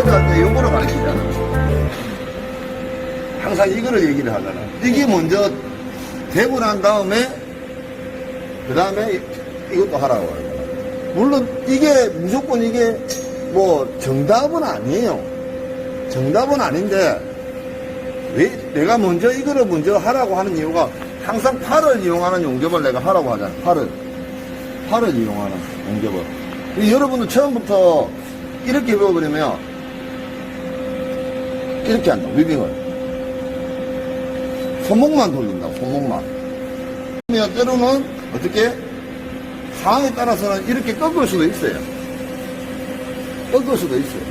와이드한테 요거를 가르치잖아. 항상 이거를 얘기를 하잖아. 이게 먼저 되고 난 다음에, 그 다음에 이것도 하라고 하잖아. 물론 이게 무조건 이게 뭐 정답은 아니에요. 정답은 아닌데, 왜 내가 먼저 이거를 먼저 하라고 하는 이유가 항상 팔을 이용하는 용접을 내가 하라고 하잖아. 팔을. 팔을 이용하는 용접을. 여러분들 처음부터 이렇게 배워버리면 이렇게 한다. 위빙을. 손목만 돌린다. 손목만. 그러면 때로는 어떻게 상황에 따라서는 이렇게 꺾을 수도 있어요. 꺾을 수도 있어요.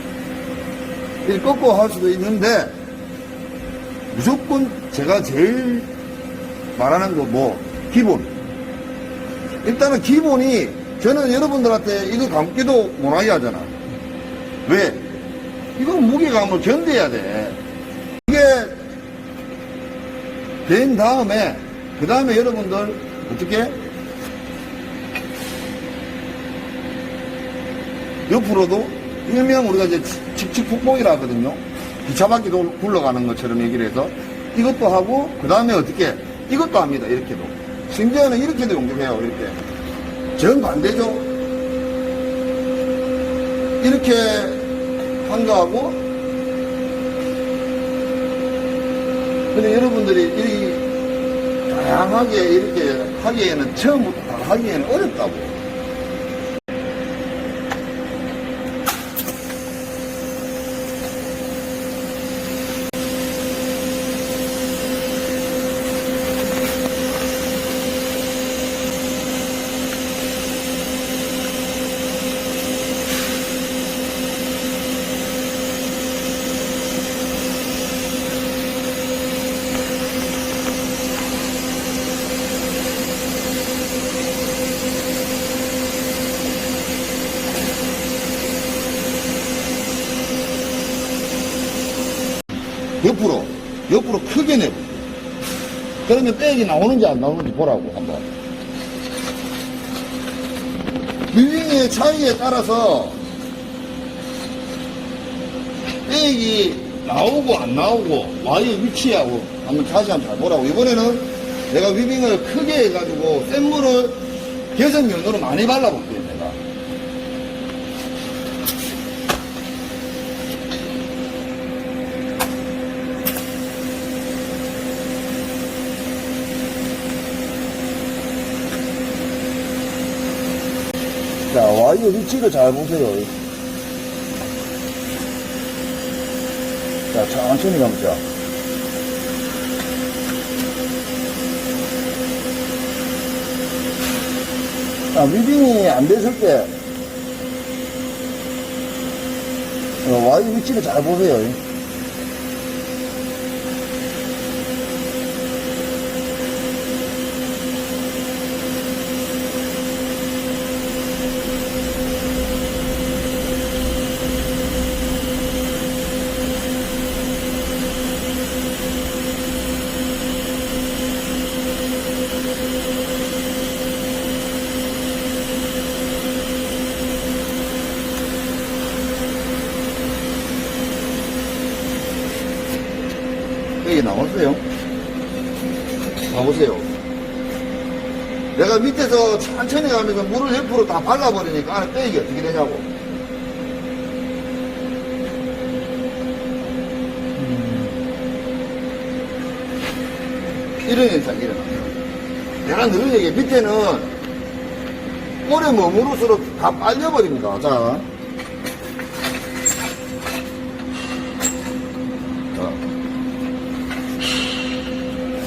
이렇게 꺾고 할 수도 있는데 무조건 제가 제일 말하는 거 뭐 기본 일단은 기본이 저는 여러분들한테 이거 감기도 못하게 하잖아 왜? 이건 무게감을 견뎌야 돼 이게 된 다음에 그 다음에 여러분들 어떻게 옆으로도 일명 우리가 이제 칙칙폭폭이라 하거든요. 기차 바퀴도 굴러가는 것처럼 얘기를 해서 이것도 하고 그 다음에 어떻게 이것도 합니다. 이렇게도. 심지어는 이렇게도 용접해요. 이렇게. 정반대죠. 이렇게 한 거하고 근데 여러분들이 이 다양하게 이렇게 하기에는 처음부터 다 하기에는 어렵다고. 옆으로, 옆으로 크게 내볼게요. 그러면 백이 나오는지 안 나오는지 보라고, 한번. 밀링의 차이에 따라서 백이 나오고 안 나오고 와이어 위치하고 한번 다시 한번 잘 보라고. 이번에는 내가 위빙을 크게 해가지고 센 물을 개선면으로 많이 발라볼게요, 내가. 자, 와 이어 위치를 잘 보세요. 자, 천천히 가보자. 자, 위빙이 안 됐을 때, 어, 와이어 위치를 잘 보세요. 여기 나왔어요. 봐보세요. 내가 밑에서 천천히 가면서 물을 옆으로 다 발라버리니까 안에 빼기 어떻게 되냐고. 이런 현상이 일어나요. 내가 늘 얘기해. 밑에는 오래 머무를수록 다 빨려버립니다. 자.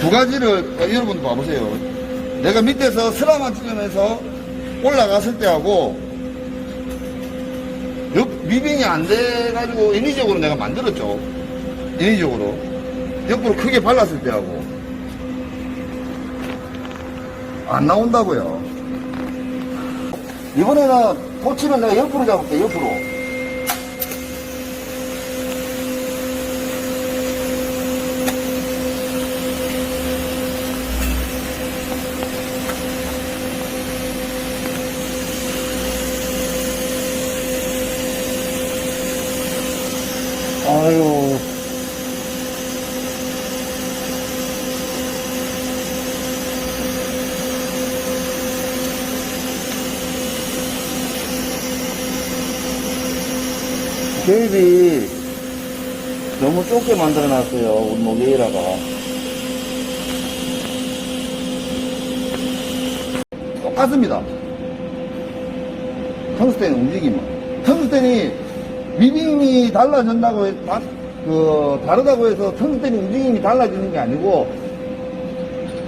두 가지를 어, 여러분 봐보세요. 내가 밑에서 슬라만 찍으면서 올라갔을 때하고 옆 미빙이 안 돼가지고 인위적으로 내가 만들었죠. 인위적으로 옆으로 크게 발랐을 때하고 안 나온다고요. 이번에는 토치는 내가 옆으로 잡을게 옆으로. 연습이 너무 좁게 만들어 놨어요. 우리 모게이라가. 똑같습니다. 텅스텐 움직임은. 텅스텐이 위빙이 달라진다고 해, 다, 그, 다르다고 해서 텅스텐이 움직임이 달라지는 게 아니고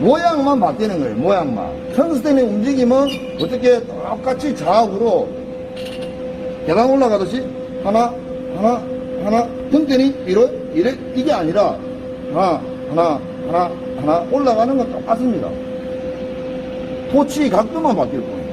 모양만 바뀌는 거예요. 모양만. 텅스텐의 움직임은 어떻게 똑같이 좌우로 계단 올라가듯이 하나, 하나, 하나, 텅스텐이 이래, 이래, 이게 아니라 하나, 하나, 하나, 하나 올라가는 건 똑같습니다. 토치 각도만 바뀔 뿐이에요.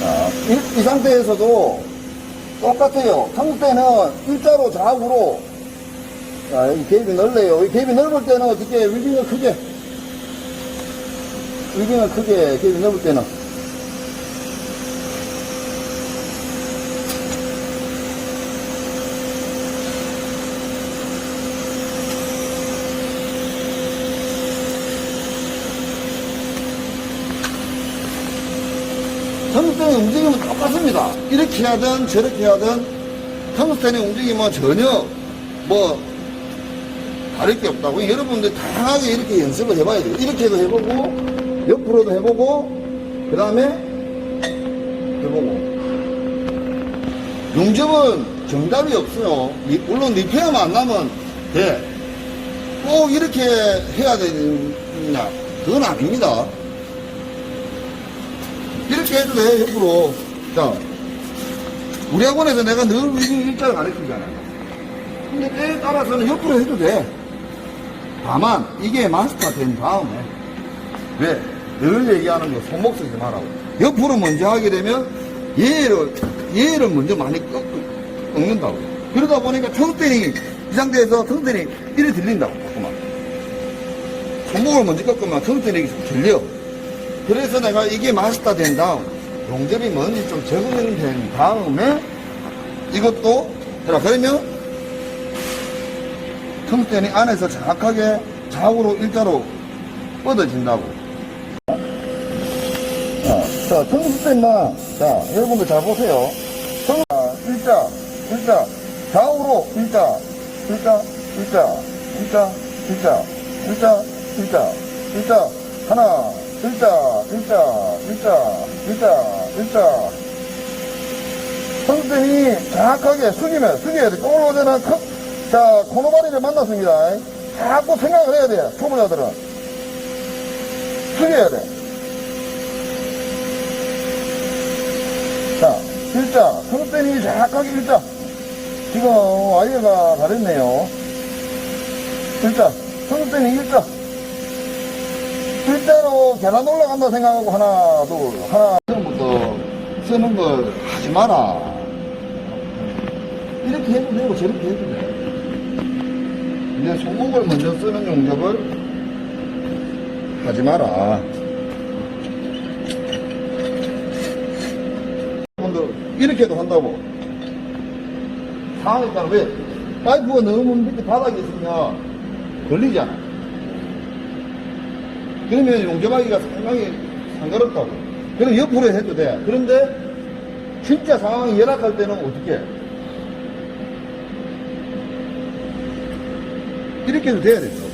자, 이, 이 상태에서도 똑같아요. 한국 때는 일자로 좌우로 자, 여기 갭이 넓네요. 이 갭이 넓을 때는 어떻게 위빙을 크게 위빙을 크게 갭이 넓을 때는 텅스텐의 움직임은 똑같습니다. 이렇게 하든 저렇게 하든 텅스텐의 움직임은 전혀 뭐 다를 게 없다고 여러분들 다양하게 이렇게 연습을 해봐야 돼요. 이렇게도 해보고 옆으로도 해보고 그 다음에 해보고 용접은 정답이 없어요. 리- 물론 리페어만 안 나면 돼. 꼭 이렇게 해야 되느냐 그건 아닙니다. 이렇게 해도 돼, 옆으로. 자, 우리 학원에서 내가 늘 일자를 가르치잖아. 근데 때에 따라서는 옆으로 해도 돼. 다만, 이게 마스터가 된 다음에, 왜? 늘 얘기하는 거 손목 쓰지 말라고. 옆으로 먼저 하게 되면, 얘를, 얘를 먼저 많이 꺾, 꺾는다고. 그러다 보니까 텅스텐이, 이 상태에서 텅스텐이 이래 들린다고, 자꾸만. 손목을 먼저 꺾으면 텅스텐이 들려. 그래서 내가 이게 마스터 된 다음, 용접이 뭔지 좀 적응된 다음에 이것도 해라. 그러면 텅스텐이 안에서 정확하게 좌우로 일자로 뻗어진다고. 자, 자 텅스텐만, 자, 여러분들 잘 보세요. 텅, 자, 일자, 일자, 좌우로 일자, 일자, 일자, 일자, 일자, 일자, 일자, 일자, 하나, 일자, 일자, 일자, 일자, 일자. 텅스텐이 정확하게 숙이면, 숙여야 돼. 올라오잖아. 턱, 자, 코노바리를 만났습니다. 자꾸 생각을 해야 돼. 초보자들은. 숙여야 돼. 자, 일자. 텅스텐이 정확하게 일자. 지금 와이어가 다랬네요. 일자. 텅스텐이 일자. 실제로 계단 올라간다 생각하고 하나, 둘, 하나. 처음부터 쓰는 걸 하지 마라. 이렇게 해도 되고 저렇게 해도 돼. 근데 손목을 먼저 쓰는 용접을 하지 마라. 여러분들 이렇게도 한다고. 상황에 따라 왜? 파이프가 너무 밑에 바닥에 있으면 걸리잖아. 그러면 용접하기가 상당히 상가롭다고. 그럼 옆으로 해도 돼. 그런데 진짜 상황이 열악할 때는 어떻게 해? 이렇게 해도 돼야 되죠.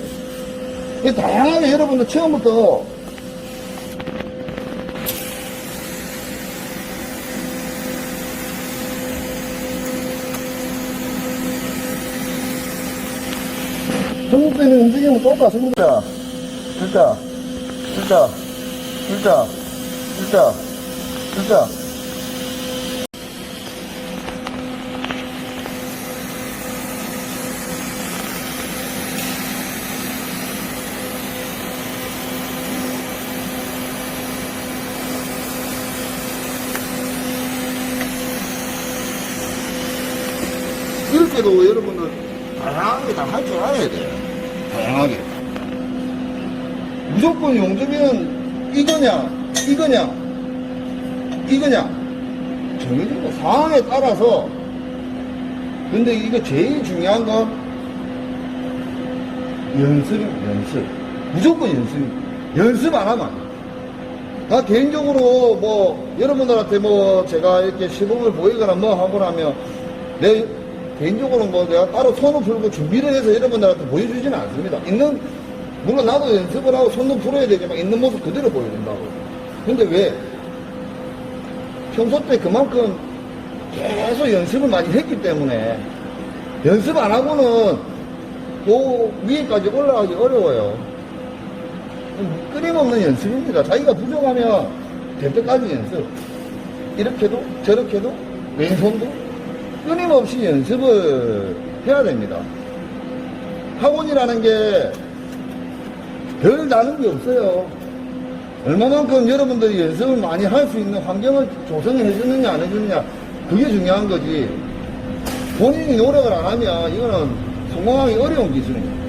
이 다양하게 여러분들 처음부터 중국 때는 움직임은 똑같습니다. 일자, 일자, 일자, 일자, 일자. 이렇게도 여러분들 다양하게 다 할 줄 알아야 돼요. 다양하게. 무조건 용접이는 이거냐, 이거냐, 이거냐. 정해진 거 상황에 따라서. 근데 이거 제일 중요한 건 연습입니다, 연습. 무조건 연습입니다. 연습 안 하면 안 돼요. 나 개인적으로 뭐 여러분들한테 뭐 제가 이렇게 시범을 보이거나 뭐 하고 나면 내 개인적으로 뭐 내가 따로 손을 풀고 준비를 해서 여러분들한테 보여주지는 않습니다. 있는 물론 나도 연습을 하고 손도 풀어야 되지만 있는 모습 그대로 보여준다고. 근데 왜 평소 때 그만큼 계속 연습을 많이 했기 때문에 연습 안 하고는 그 위에까지 올라가기 어려워요. 끊임없는 연습입니다. 자기가 부족하면 될 때까지 연습. 이렇게도 저렇게도 왼손도 끊임없이 연습을 해야 됩니다. 학원이라는 게 별 나는 게 없어요. 얼마만큼 여러분들이 연습을 많이 할 수 있는 환경을 조성해 주느냐 안 해주느냐 그게 중요한 거지. 본인이 노력을 안 하면 이거는 성공하기 어려운 기술입니다.